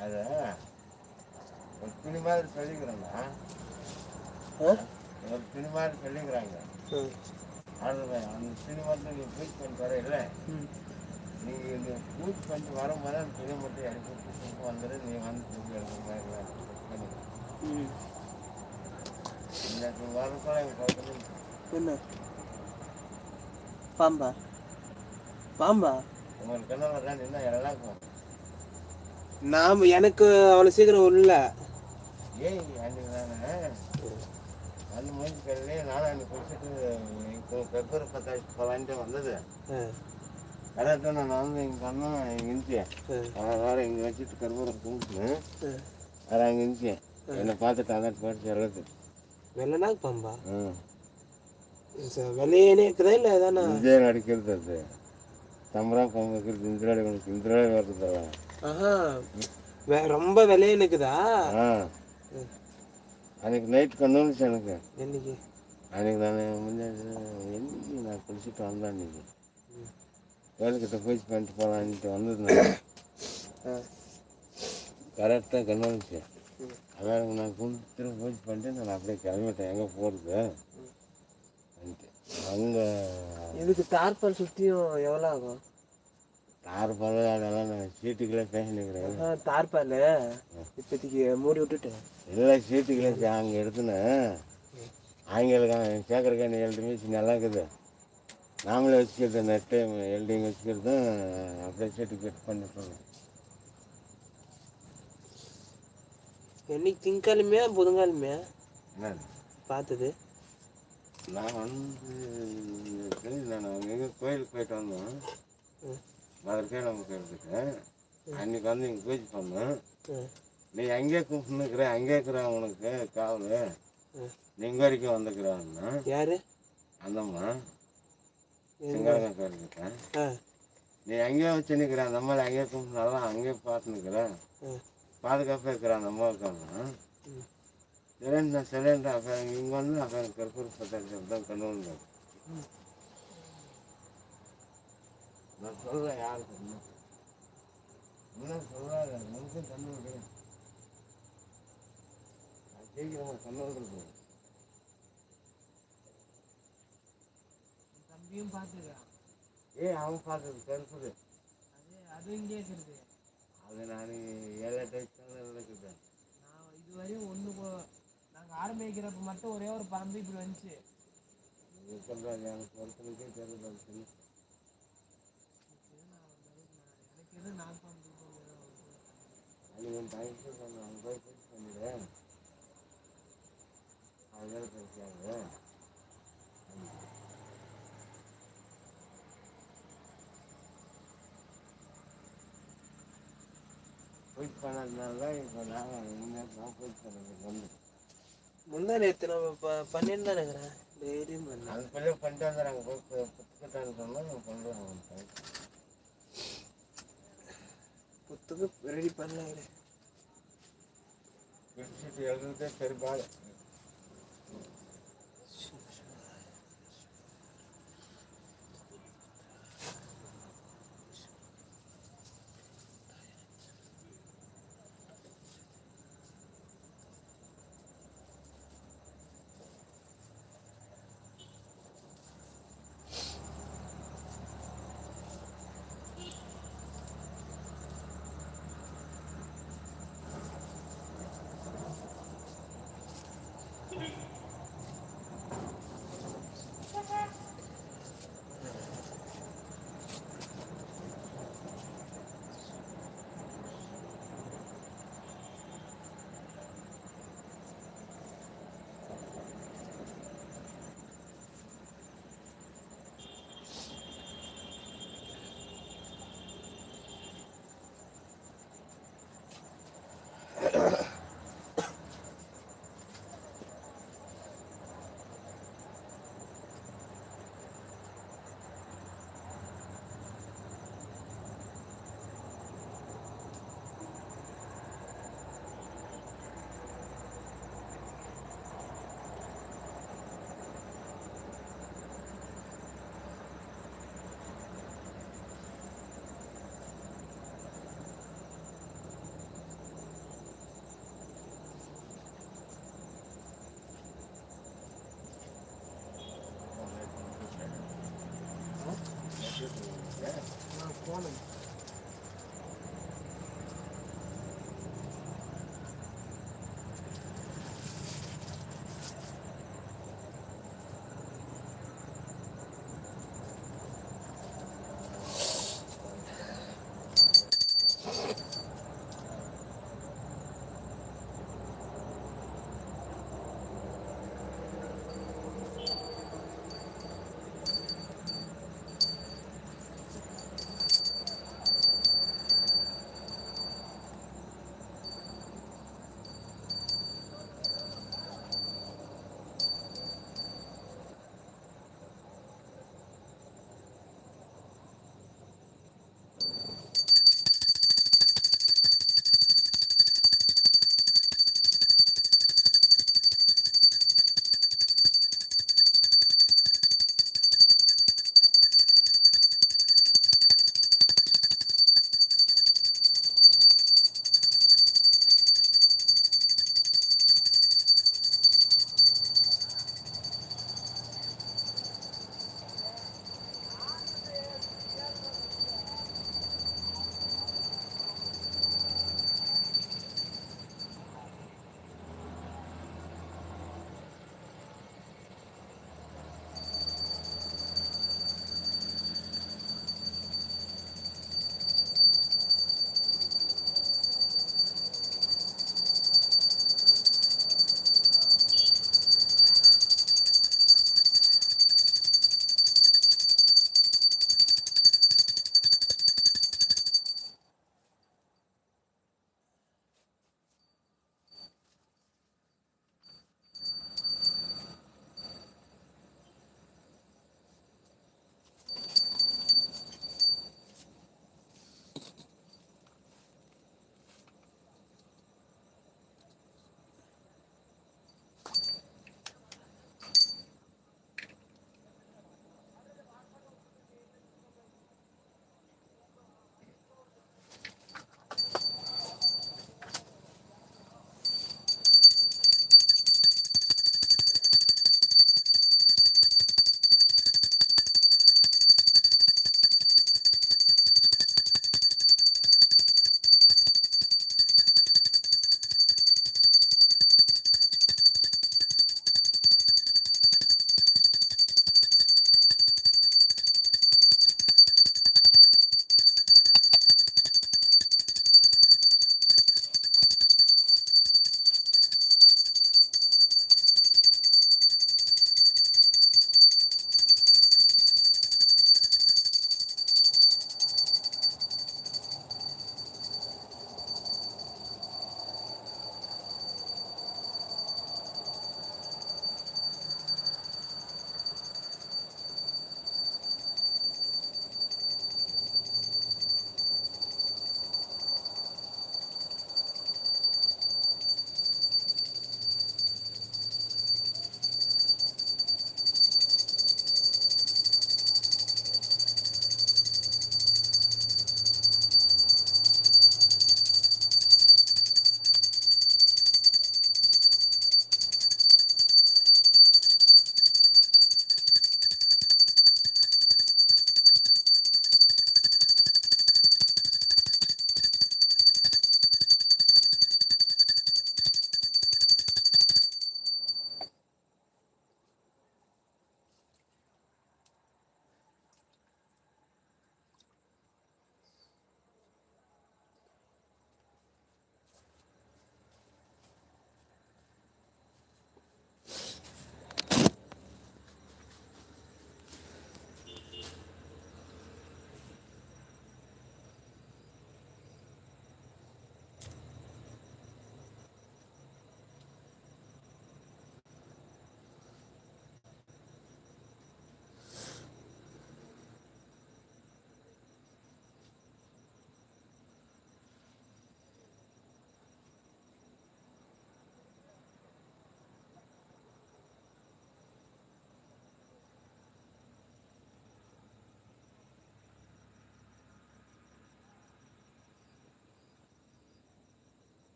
அது ஒரு துணி மாதிரி சொல்லிக்கிறேன்னா ஆ? ஒரு துணி மாதிரி சொல்லிக்கிறாங்க. ம். அது அந்த துணி மட்டும் நீ பூஜ் பண்ணிட்டு வர இல்லை. ம். நீங்கள் இந்த பூஜ் பண்ணிட்டு வரும்போது அந்த துணி மட்டும் எடுத்து வந்துடு நீ வந்து துணி எடுக்கிற மாதிரி எங்கள் என்ன? பாம்பா? பாம்பா? உங்களுக்கு என்ன வர்றேன் என்ன இறலாக்கும் நாம் எனக்கு அவ்வளோ சீக்கிரம் உள்ள. ஏய் நான் அந்த மாதிரி கல்லே நானும் அன்னைக்கு குடிச்சிட்டு இப்போ பெப்பர் பத்தாச்சு போலான்ட்டு வந்தது. கரெக்டாக நான் வந்து இங்கே ஆ, அவன் வேறு இங்கே வச்சுட்டு கும்பிட்டு ஆ. அது அங்கே இருந்துச்சேன் என்னை பார்த்துட்டு அதான் இறக்கு வெள்ளனா பாம்பா ம் வெள்ளையனே இருக்குதா இல்லை அதானா இந்தியா நடிக்கிறது அது. தம்பரா கொம்பு வைக்கிறது இந்திராடி உனக்கு இந்திராடி வருது ரொம்ப வெள்ளையனு இருக்குதா? அன்னைக்கு நைட் கண்டுச்சு எனக்கு. என்னைக்கு? அன்னைக்கு நான் முன்னாடி என்னைக்கு நான் குளிச்சுட்டு வந்தேன் அன்னைக்கு. கோயில்கிட்ட போய் பண்ணிட்டு போகலான்ட்டு வந்தது நான் ஆ, கரெக்டாக கண்டுச்சு. அதான் எனக்கு நான் குளிச்சு திரும்ப பூஜை பண்ணிட்டு நான் அப்படியே கிளம்பிட்டேன். எங்கே போகிறது அங்கே இதுக்கு தார்பால் சுற்றியும் எவ்வளோ ஆகும்? தார் பல அதெல்லாம் நான் சீட்டுகளே பேசினுக்கிறேன் தார்பால் இப்போதைக்கு மூடி விட்டுட்டேன் இல்லை சீட்டுகளே அங்கே எடுத்துனேன் ஆங்கிலம் கேட்குறக்கா நீ எழுதி மீச்சு நல்லா இருக்குது. நாமளே வச்சுக்கிறது நெட்டு எல்டிங் வச்சுக்கிறதும் அப்படியே சீட்டு கட் என்னைக்கு திங்காலுமே புதன்காலுமே என்ன பார்த்தது. நான் வந்து நான் எங்கே கோயிலுக்கு போயிட்டு வந்தோம் ம். மதுரை நமக்கு எடுத்துட்டு அன்னைக்கு வந்து இங்கே பூஜை பண்ணோம். நீ அங்கேயே கும்பிட்டுனுக்குற அங்கேயே இருக்கிறான் உனக்கு காவல் ம். நீ இங்கே வரைக்கும் வந்துக்கிறான்னா யாரு அந்தம்மா? சிங்காரங்க ஆ நீ அங்கேயே வச்சு நிற்கிற அந்த அம்மாவை அங்கேயே கும்பிட்டு நல்லா அங்கேயே பார்த்து நிற்கிற. பாதுகாப்பாக இருக்கிற அந்த அம்மா இருக்காங்க ம். சரிண்டா சரிண்டா அப்போ இங்கே வந்து அப்போ கற்பூர் பத்தாச்சு தான் கண்ணு நான் சொல்கிறேன் யாருக்கு என்ன என்ன சொல்கிறாங்க உனக்கும் கண்ணு விடு நான் சீக்கிரமாக கண்ணு விடுறது தம்பியும் பார்த்துருக்கான் ஏய் அவன் பார்த்தது கருப்புது அது அது இங்கே இருக்குது. அது நான் ஏழு தான் இருக்குது நான் இதுவரையும் ஒன்று நாங்கள் ஆரம்பிக்கிறப்ப மட்டும் ஒரே ஒரு பாம்பு இப்படி வந்துச்சு. சொல்கிறாங்க எனக்கு ஒருத்தனுக்கே தெரியல சொல்லி அது எதுவும் என் போய் போய் பண்ணிடுறேன் அதனால பேசியாங்க போய் பண்ணதுனால தான் இப்போ நாங்கள் இனிமேல் தான் பண்ணுறதுக்கு வந்து முந்தா நேற்று நம்ம ப பண்ணிட்டு தான் இருக்கிறேன் டெய்லியும் பண்ணேன் அது பண்ணிட்டு வந்துடுறாங்க போய் புத்துக்கிட்டான்னு சொன்னால் அவன் ரெடி பண்ணல பிடிச்சிட்டு எழுதுறதே பெரும்பாலும். ভালো